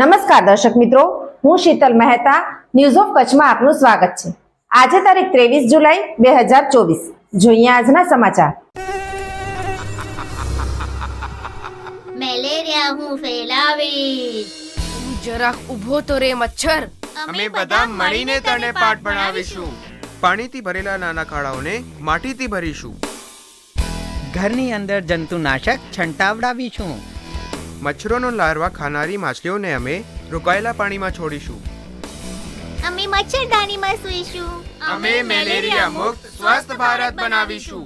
નમસ્કાર દર્શક મિત્રો હું શીતલ મહેતા ન્યૂઝ ઓફ કચ્છમાં આપનું સ્વાગત છે. આજે તારીખ ત્રેવીસ જુલાઈ બે હજાર ચોવીસ. જોઈએ આજના સમાચાર. મેલેરિયા હું ફેલાવીશ. તું જરાક ઊભો તો રે મચ્છર. અમે બધા મળીને તને પાઠ ભણાવીશું. પાણીથી ભરેલા નાના ખાડાઓને માટીથી ભરીશું. ઘરની અંદર જંતુનાશક છંટાવડાવીશું. મચ્છરોનો લાર્વા ખાનારી માછલીઓને અમે રોકાયેલા પાણીમાં છોડીશું. અમે મચ્છરદાનીમાં સૂઈશું. અમે મેલેરિયા મુક્ત સ્વસ્થ ભારત બનાવીશું.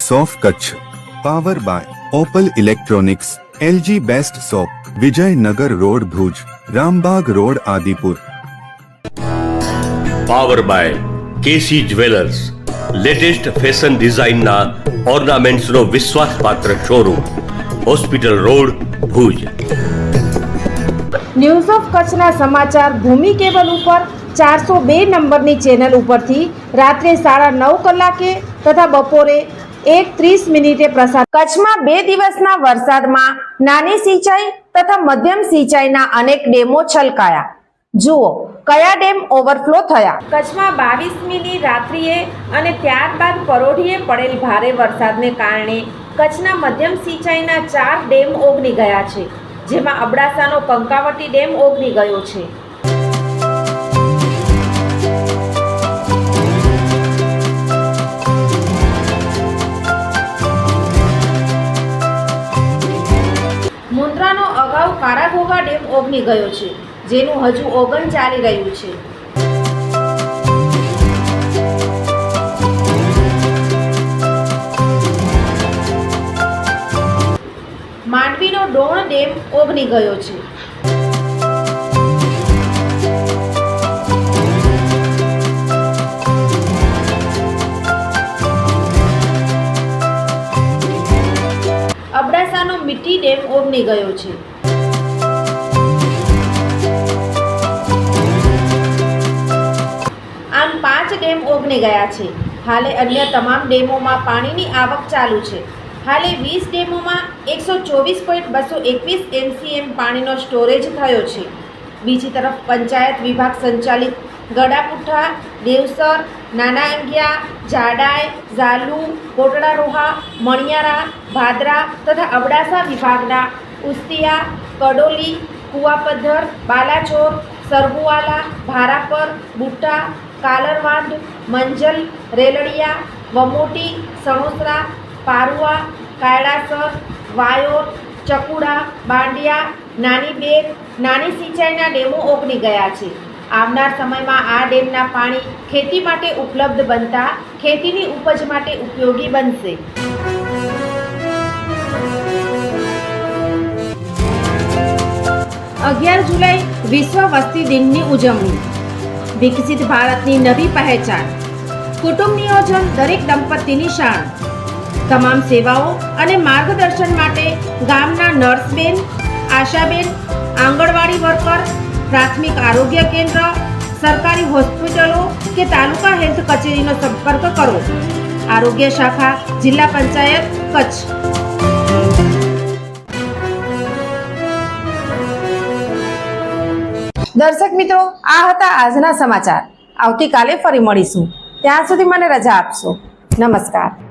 સોફ Kutch power by Opal electronics LG best shop Vijaynagar road Bhuj Rambag road Adipur. Power by K C jewellers latest fashion ડિઝાઇનના ઓર્નામેન્ટ્સનો વિશ્વાસપાત્ર showroom hospital road Bhuj. News of કચ્છના સમાચાર ભૂમિ કેબલ ઉપર ચારસો બે નંબરની ચેનલ ઉપરથી રાત્રે સાડા નવ કલાકે તથા બપોરે એક ત્રીસ મિનિટે પ્રસાર કચ્છમાં બે દિવસના વરસાદમાં નાની સિંચાઈ તથા મધ્યમ સિંચાઈના અનેક ડેમો છલકાયા. જુઓ કયા ડેમ ઓવરફ્લો થયા? કચ્છમાં બાવીસમીની રાત્રિએ અને ત્યારબાદ પરોઢીએ પડેલ ભારે વરસાદને કારણે કચ્છના મધ્યમ સિંચાઈના ચાર ડેમ ઓગની ગયા છે, જેમાં અબડાસાનો કંકાવટી ડેમ ઓગની ગયો છે. મુન્દ્રાનો અગાઉ કારાઘોગા ડેમ ઓગની ગયો છે, જેનું હજુ ઓગન ચાલી રહ્યું છે. ડેમ ઓગની ગયો છે. અબડાસાનો મીઠી ડેમ ઓગની ગયો છે. આમ પાંચ ડેમ ઓગની ગયા છે. હાલે અન્ય તમામ ડેમોમાં પાણીની આવક ચાલુ છે. હાલે વીસ ડેમોમાં એકસો ચોવીસ પોઈન્ટ બસો એકવીસ એમસીએમ પાણીનો સ્ટોરેજ થયો છે. બીજી તરફ પંચાયત વિભાગ સંચાલિત ગડાપુઠા, દેવસર નાના અંગિયા જાડાઈ, ઝાલુ કોટડા રોહા મણિયારા, ભાદરા તથા અબડાસા વિભાગના ઉસ્તિયા, કડોલી કુવાપદ્ધર બાલાચોર, સરગુવાલા, ભારાપર, બુટ્ટા કાલરવાંઢ મંજલ, રેલડિયા, વમોટી, સણોસરા પારુઆ કાયડાસર વાયોર ચકુડા, બાંડિયા, નાની બેગ, નાની સિંચાઈના ડેમો ઓગની ગયા છે. આવનાર સમયમાં આ ડેમના પાણી ખેતી માટે ઉપલબ્ધ બનતા ખેતીની ઉપજ માટે ઉપયોગી બનશે. અગિયાર જુલાઈ વિશ્વ વસ્તી દિનની ઉજવણી. વિકસિત ભારતની નવી પહેચાન. કુટુંબ નિયોજન દરેક દંપતીની શાન. તમામ સેવાઓ અને માર્ગદર્શન માટે ગામના નર્સબેન, આશાબેન, આંગણવાડી વર્કર, પ્રાથમિક આરોગ્ય કેન્દ્ર, સરકારી હોસ્પિટલો કે તાલુકા હેલ્થ કચેરીનો સંપર્ક કરો. આરોગ્ય શાખા, જિલ્લા પંચાયત, કચ્છ. દર્શક મિત્રો, આ હતા આજના સમાચાર. આવતીકાલે ફરી મળીશું. ત્યાં સુધી મને રજા આપશો. નમસ્કાર.